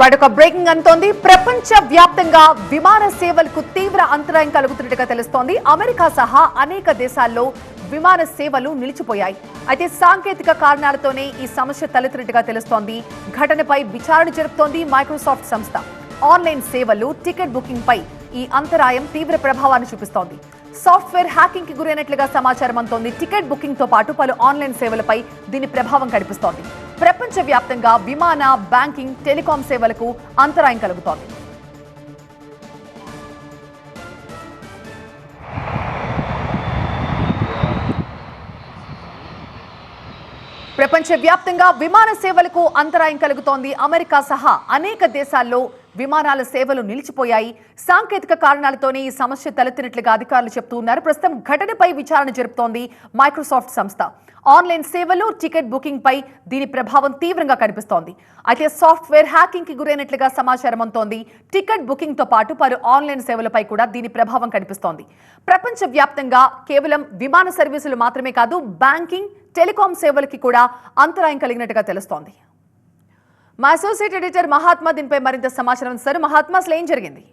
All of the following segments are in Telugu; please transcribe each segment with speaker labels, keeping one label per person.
Speaker 1: రైట్ ఒక బ్రేకింగ్ అంతోంది ప్రపంచ వ్యాప్తంగా విమాన సేవలకు తీవ్ర అంతరాయం కలుగుతున్నట్టుగా తెలుస్తోంది. అమెరికా సహా అనేక దేశాల్లో విమాన సేవలు నిలిచిపోయాయి. అయితే సాంకేతిక కారణాలతోనే ఈ సమస్య తలెత్తినట్టుగా తెలుస్తోంది. ఘటనపై విచారణ జరుపుతోంది మైక్రోసాఫ్ట్ సంస్థ. ఆన్లైన్ సేవలు టికెట్ బుకింగ్ పై ఈ అంతరాయం తీవ్ర ప్రభావాన్ని చూపిస్తోంది. సాఫ్ట్వేర్ హ్యాకింగ్కి గురైనట్లుగా సమాచారం అంతోంది టికెట్ బుకింగ్తో పాటు పలు ఆన్లైన్ సేవలపై దీని ప్రభావం కనిపిస్తోంది. ప్రపంచవ్యాప్తంగా విమాన బ్యాంకింగ్ టెలికాం సేవలకు అంతరాయం కలుగుతోంది. ప్రపంచవ్యాప్తంగా విమాన సేవలకు అంతరాయం కలుగుతోంది. అమెరికా సహా అనేక దేశాల్లో విమానాల సేవలు నిలిచిపోయాయి. సాంకేతిక కారణాలతోనే ఈ సమస్య తలెత్తినట్లుగా అధికారులు చెబుతున్నారు ప్రస్తుతం ఘటనపై విచారణ జరుపుతోంది మైక్రోసాఫ్ట్ సంస్థ. ఆన్లైన్ సేవలు టికెట్ బుకింగ్ పై దీని ప్రభావం తీవ్రంగా కనిపిస్తోంది. అయితే సాఫ్ట్వేర్ హ్యాకింగ్కి గురైనట్లుగా సమాచారం అంతోంది టికెట్ బుకింగ్తో పాటు పలు ఆన్లైన్ సేవలపై కూడా దీని ప్రభావం కనిపిస్తోంది. ప్రపంచవ్యాప్తంగా కేవలం విమాన సర్వీసులు మాత్రమే కాదు బ్యాంకింగ్ టెలికాం సేవలకి కూడా అంతరాయం కలిగినట్టుగా తెలుస్తోంది. మా అసోసియేట్ ఎడిటర్ మహాత్మా దీనిపై మరింత సమాచారం సార్ మహాత్మా అసలు ఏం జరిగింది?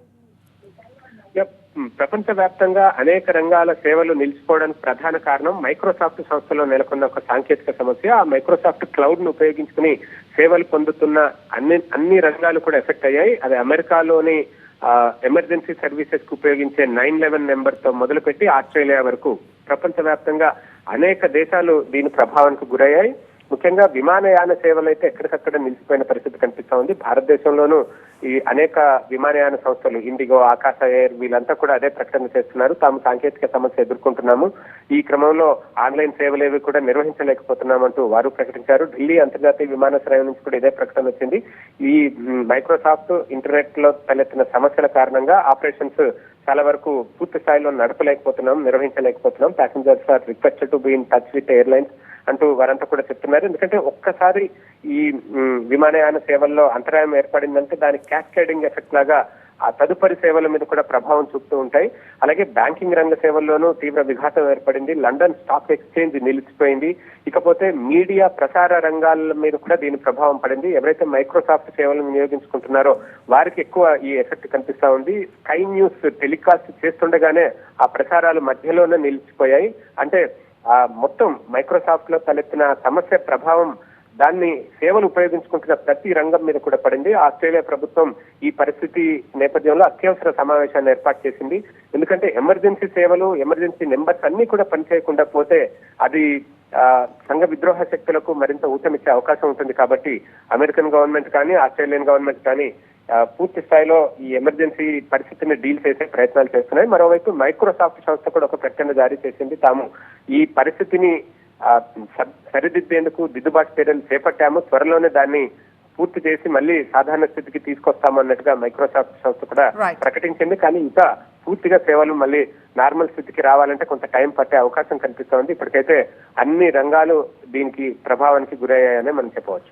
Speaker 2: ప్రపంచవ్యాప్తంగా అనేక రంగాల సేవలు నిలిచిపోవడానికి ప్రధాన కారణం మైక్రోసాఫ్ట్ సంస్థలో నెలకొన్న ఒక సాంకేతిక సమస్య. ఆ మైక్రోసాఫ్ట్ క్లౌడ్ను ఉపయోగించుకుని సేవలు పొందుతున్న అన్ని అన్ని రంగాలు కూడా ఎఫెక్ట్ అయ్యాయి. అది అమెరికాలోని ఆ, ఎమర్జెన్సీ సర్వీసెస్కు ఉపయోగించే నైన్ లెవెన్ నెంబర్తో మొదలుపెట్టి ఆస్ట్రేలియా వరకు ప్రపంచవ్యాప్తంగా అనేక దేశాలు దీని ప్రభావానికి గురయ్యాయి. ముఖ్యంగా విమానయాన సేవలు అయితే ఎక్కడికక్కడ నిలిచిపోయిన పరిస్థితి కనిపిస్తా ఉంది. భారతదేశంలోనూ ఈ అనేక విమానయాన సంస్థలు ఇండిగో ఆకాశ ఎయిర్ వీళ్ళంతా కూడా అదే ప్రకటన చేస్తున్నారు. తాము సాంకేతిక సమస్య ఎదుర్కొంటున్నాము. ఈ క్రమంలో ఆన్లైన్ సేవలేవి కూడా నిర్వహించలేకపోతున్నామంటూ వారు ప్రకటించారు. ఢిల్లీ అంతర్జాతీయ విమానాశ్రయం నుంచి కూడా ఇదే ప్రకటన వచ్చింది. ఈ మైక్రోసాఫ్ట్ ఇంటర్నెట్లో తలెత్తిన సమస్యల కారణంగా ఆపరేషన్స్ చాలా వరకు పూర్తి స్థాయిలో నడపలేకపోతున్నాం నిర్వహించలేకపోతున్నాం. Passengers are request to be in touch with airlines అంటూ వారంతా కూడా చెప్తున్నారు. ఎందుకంటే ఒక్కసారి ఈ విమానయాన సేవల్లో అంతరాయం ఏర్పడిందంటే దాని క్యాస్కేడింగ్ ఎఫెక్ట్ లాగా ఆ తదుపరి సేవల మీద కూడా ప్రభావం చూపుతూ ఉంటాయి. అలాగే బ్యాంకింగ్ రంగ సేవల్లోనూ తీవ్ర విఘాతం ఏర్పడింది. లండన్ స్టాక్ ఎక్స్చేంజ్ నిలిచిపోయింది. ఇకపోతే మీడియా ప్రసార రంగాల మీద కూడా దీని ప్రభావం పడింది. ఎవరైతే మైక్రోసాఫ్ట్ సేవలను వినియోగించుకుంటున్నారో వారికి ఎక్కువ ఈ ఎఫెక్ట్ కనిపిస్తా ఉంది. స్కై న్యూస్ టెలికాస్ట్ చేస్తుండగానే ఆ ప్రసారాలు మధ్యలోనే నిలిచిపోయాయి. అంటే ఆ మొత్తం మైక్రోసాఫ్ట్లో తలెత్తిన సమస్య ప్రభావం దాన్ని సేవలు ఉపయోగించుకుంటున్న ప్రతి రంగం మీద కూడా పడింది. ఆస్ట్రేలియా ప్రభుత్వం ఈ పరిస్థితి నేపథ్యంలో అత్యవసర సమావేశాన్ని ఏర్పాటు చేసింది. ఎందుకంటే ఎమర్జెన్సీ సేవలు ఎమర్జెన్సీ నెంబర్స్ అన్ని కూడా పనిచేయకుండా పోతే అది ఆ, సంఘ విద్రోహ శక్తులకు మరింత ఊతమిచ్చే అవకాశం ఉంటుంది కాబట్టి అమెరికన్ గవర్నమెంట్ కానీ ఆస్ట్రేలియన్ గవర్నమెంట్ కానీ పూర్తి స్థాయిలో ఈ ఎమర్జెన్సీ పరిస్థితిని డీల్ చేసే ప్రయత్నాలు చేస్తున్నాయి. మరోవైపు మైక్రోసాఫ్ట్ సంస్థ కూడా ఒక ప్రకటన జారీ చేసింది. తాము ఈ పరిస్థితిని సరిదిద్దేందుకు దిద్దుబాటు చర్యలు చేపట్టాము. త్వరలోనే దాన్ని పూర్తి చేసి మళ్ళీ సాధారణ స్థితికి తీసుకొస్తామన్నట్టుగా మైక్రోసాఫ్ట్ సంస్థ కూడా. ప్రకటించింది. కానీ ఇంకా పూర్తిగా సేవలు మళ్ళీ నార్మల్ స్థితికి రావాలంటే కొంత టైం పట్టే అవకాశం కనిపిస్తోంది. ఇప్పటికైతే అన్ని రంగాలు దీనికి ప్రభావానికి గురయ్యాయనే మనం చెప్పవచ్చు.